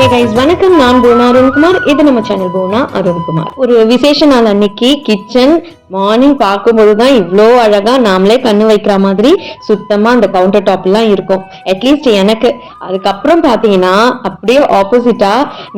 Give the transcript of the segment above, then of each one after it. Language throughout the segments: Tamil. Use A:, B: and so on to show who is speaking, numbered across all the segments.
A: ஹே கைஸ் வணக்கம். நான் போனா அருண்குமார். இது நம்ம சேனல் போனா அருண்குமார். ஒரு விசேஷ நாள் அன்னைக்கு கிச்சன் மார்னிங் பார்க்கும்போது தான் இவ்வளோ அழகா நாமளே கண்ணு வைக்கிற மாதிரி சுத்தமா அந்த கவுண்டர் டாப் எல்லாம் இருக்கும். அட்லீஸ்ட் எனக்கு. அதுக்கப்புறம் பாத்தீங்கன்னா அப்படியே ஆப்போசிட்டா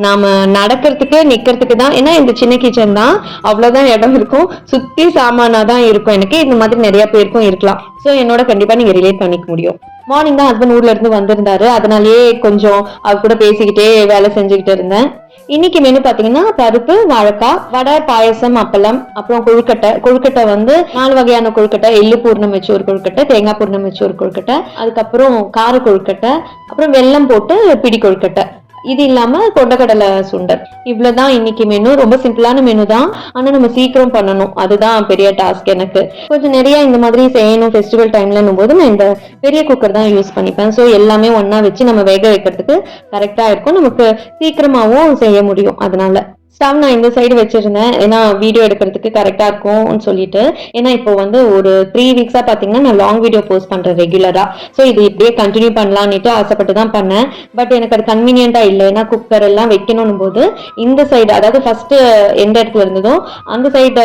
A: நாம நடக்கிறதுக்கு நிக்கிறதுக்கு தான் ஏன்னா இந்த சின்ன கிச்சன் தான் அவ்வளவுதான் இடம் இருக்கும். சுத்தி சாமானா தான் இருக்கும் எனக்கு. இந்த மாதிரி நிறைய பேருக்கும் இருக்கலாம். ஸோ என்னோட கண்டிப்பா நீங்க ரிலேட் பண்ணிக்க முடியும். மார்னிங் தான் ஹஸ்பண்ட் ஊர்ல இருந்து வந்திருந்தாரு. அதனாலயே கொஞ்சம் அவர் கூட பேசிக்கிட்டே வேலை செஞ்சுக்கிட்டு இருந்தேன். இன்னைக்கு மெனு பாத்தீங்கன்னா பருப்பு வாழைக்காய் வடை பாயசம் அப்பளம் அப்புறம் கொழுக்கட்டை. கொழுக்கட்டை வந்து நாலு வகையான கொழுக்கட்டை. எள்ளு பூர்ணம் வச்சு ஒரு கொழுக்கட்டை தேங்காய் பூர்ணம் வச்சு ஒரு கொழுக்கட்டை. அதுக்கப்புறம் கார கொழுக்கட்டை. அப்புறம் வெல்லம் போட்டு பிடி கொழுக்கட்டை. இது இல்லாம கொண்டக்கடலை சுண்டல். இவ்வளவுதான் இன்னைக்கு மெனு ரொம்ப சிம்பிளான மெனு தான். ஆனா நம்ம சீக்கிரம் பண்ணணும். அதுதான் பெரிய டாஸ்க் எனக்கு. கொஞ்சம் நிறைய இந்த மாதிரி செய்யணும் ஃபெஸ்டிவல் டைம்லன்னும் போது நான் இந்த பெரிய குக்கர் தான் யூஸ் பண்ணிப்பேன். ஸோ எல்லாமே ஒன்றா வச்சு நம்ம வேக வைக்கிறதுக்கு கரெக்டா இருக்கும். நமக்கு சீக்கிரமாகவும் செய்ய முடியும். அதனால. ஸ்டவ் நான் இந்த சைடு வச்சிருந்தேன். ஏன்னா வீடியோ எடுக்கிறதுக்கு கரெக்டா இருக்கும்னு சொல்லிட்டு. ஏன்னா இப்போ வந்து ஒரு த்ரீ வீக்ஸா பாத்தீங்கன்னா நான் லாங் வீடியோ போஸ்ட் பண்றேன் ரெகுலரா ஸோ இது இப்படியே கண்டினியூ பண்ணலான்னுட்டு ஆசைப்பட்டு தான் பண்ணேன். பட் எனக்கு அது கன்வீனியன்டா இல்லை. ஏன்னா குக்கர் எல்லாம் வைக்கணும் போது இந்த சைடு அதாவது ஃபர்ஸ்ட் எந்த இடத்துல இருந்ததோ அந்த சைடு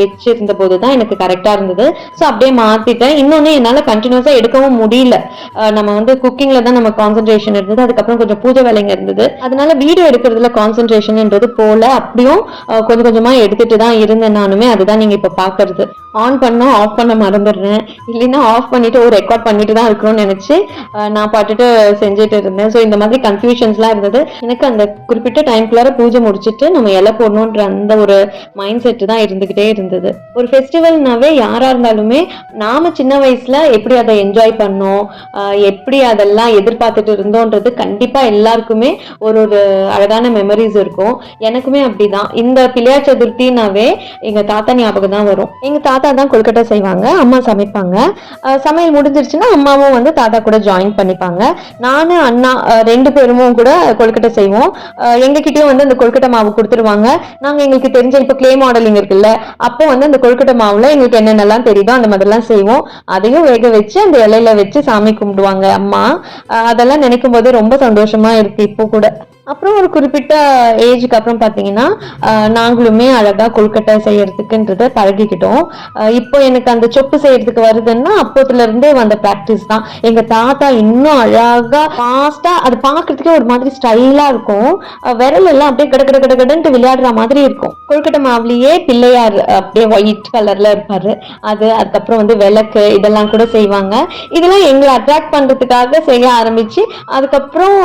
A: வச்சிருந்த போது தான் எனக்கு கரெக்டா இருந்தது. ஸோ அப்படியே மாத்திட்டேன். இன்னொன்று என்னால கண்டினியூஸா எடுக்கவும் முடியல. நம்ம வந்து குக்கிங்ல தான் நம்ம கான்சென்ட்ரேஷன் இருந்தது. அதுக்கப்புறம் கொஞ்சம் பூஜை வேலைங்க இருந்தது. அதனால வீடியோ எடுக்கிறதுல கான்சென்ட்ரேஷன்ன்றது போல அப்படியும் கொஞ்சம் கொஞ்சமா எடுத்துட்டு தான் இருந்தேன் நானுமே அதுதான் நீங்க இப்ப பாக்குறது. ஆன் பண்ணா ஆஃப் பண்ண மறந்துடுறேன். இல்லைன்னா ஆஃப் பண்ணிட்டு ஒரு ரெக்கார்ட் பண்ணிட்டு தான் இருக்கணும்னு நினைச்சு நான் பாட்டுட்டு செஞ்சுட்டு இருந்தேன். ஸோ இந்த மாதிரி கன்ஃபியூஷன்ஸ்லாம் இருந்தது. எனக்கு அந்த குறிப்பிட்ட டைம்குள்ளார பூஜை முடிச்சுட்டு நம்ம இலை போடணுன்ற அந்த ஒரு மைண்ட் செட் தான் இருந்துகிட்டே இருந்தது. ஒரு ஃபெஸ்டிவல்னாவே யாரா இருந்தாலுமே நாம சின்ன வயசுல எப்படி அதை என்ஜாய் பண்ணோம் எப்படி அதெல்லாம் எதிர்பார்த்துட்டு இருந்தோன்றது கண்டிப்பா எல்லாருக்குமே ஒரு ஒரு அழகான மெமரிஸ் இருக்கும். எனக்குமே அப்படிதான். இந்த பிள்ளையார் சதுர்த்தினாவே எங்க தாத்தா ஞாபகம் தான் வரும். எங்க தாத்தா தான் கொழுக்கட்டை செய்வாங்க அம்மா சமைப்பாங்க. சமையல் முடிஞ்சிருச்சுன்னா அம்மாவும் வந்து தாத்தா கூட ஜாயின் பண்ணிப்பாங்க. நானும் அண்ணா ரெண்டு பேருமும் கூட கொழுக்கட்டை செய்வோம். ஆஹ் எங்ககிட்டயும் வந்து அந்த கொழுக்கட்டை மாவு கொடுத்துருவாங்க. நாங்க எங்களுக்கு தெரிஞ்ச இப்போ கிளே மாடலிங் இருக்குல்ல அப்போ வந்து அந்த கொழுக்கட்டை மாவுல எங்களுக்கு என்னென்னலாம் தெரியுதோ அந்த மாதிரிலாம் செய்வோம். அதையும் வேக வச்சு அந்த இலையில வச்சு சாமி கும்பிடுவாங்க அம்மா. அதெல்லாம் நினைக்கும் போது ரொம்ப சந்தோஷமா இருக்கு இப்போ கூட. அப்புறம் ஒரு குறிப்பிட்ட ஏஜுக்கு அப்புறம் பார்த்தீங்கன்னா நாங்களுமே அழகாக கொழுக்கட்டை செய்யறதுக்குன்றத பழகிக்கிட்டோம். இப்போ எனக்கு அந்த சொப்பு செய்யறதுக்கு வருதுன்னா அப்போத்துலேருந்தே வந்த ப்ராக்டிஸ் தான். எங்கள் தாத்தா இன்னும் அழகாக ஃபாஸ்ட்டாக அது பார்க்குறதுக்கே ஒரு மாதிரி ஸ்டைலாக இருக்கும். விரல் எல்லாம் அப்படியே கட கட கட கடன்ட்டு விளையாடுற மாதிரி இருக்கும். கொழுக்கட்டை மாவுலேயே பிள்ளையார் அப்படியே ஒயிட் கலரில் இருப்பார். அது அதுக்கப்புறம் வந்து விளக்கு இதெல்லாம் கூட செய்வாங்க. இதெல்லாம் எங்களை அட்ராக்ட் பண்ணுறதுக்காக செய்ய ஆரம்பிச்சு அதுக்கப்புறம்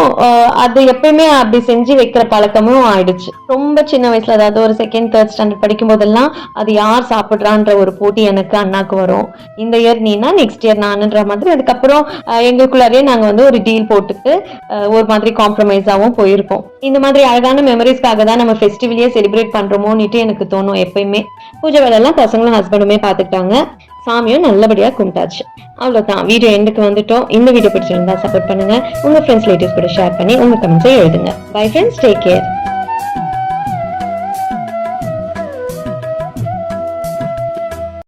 A: அது எப்பயுமே அப்படி செஞ்சு வைக்கிற பழக்கமும் ஆயிடுச்சு. ரொம்ப சின்ன வயசுல அதாவது ஒரு செகண்ட் தேர்ட் ஸ்டாண்டர்ட் படிக்கும் போதெல்லாம் அது யார் சாப்பிட்றான்ற ஒரு போட்டி எனக்கு அண்ணாக்கு வரும். இந்த இயர் நீனா நெக்ஸ்ட் இயர் நானுன்ற மாதிரி. அதுக்கப்புறம் எங்களுக்குள்ளாரே நாங்க வந்து ஒரு டீல் போட்டுட்டு ஒரு மாதிரி காம்ப்ரமைஸாவும் போயிருக்கோம் இந்த மாதிரி அழகான மெமரிஸ்க்காக தான் நம்ம ஃபெஸ்டிவலையே செலிப்ரேட் பண்றோமோன்னுட்டு எனக்கு தோணும் எப்பயுமே. பூஜை வேலையெல்லாம் பசங்களும் ஹஸ்பண்டுமே பார்த்துக்கிட்டாங்க. சாமியும் நல்லபடியாக கும்பிட்டாச்சு. அவ்வளோதான் வீடியோ எண்டுக்கு வந்துட்டோம். இந்த வீடியோ பிடிச்சிருந்தா சப்போர்ட் பண்ணுங்க. உங்க ஃப்ரெண்ட்ஸ் ரிலேட்டிவ்ஸ் கூட ஷேர் பண்ணி உங்க கமெண்ட்ஸை எழுதுங்க. Bye friends take care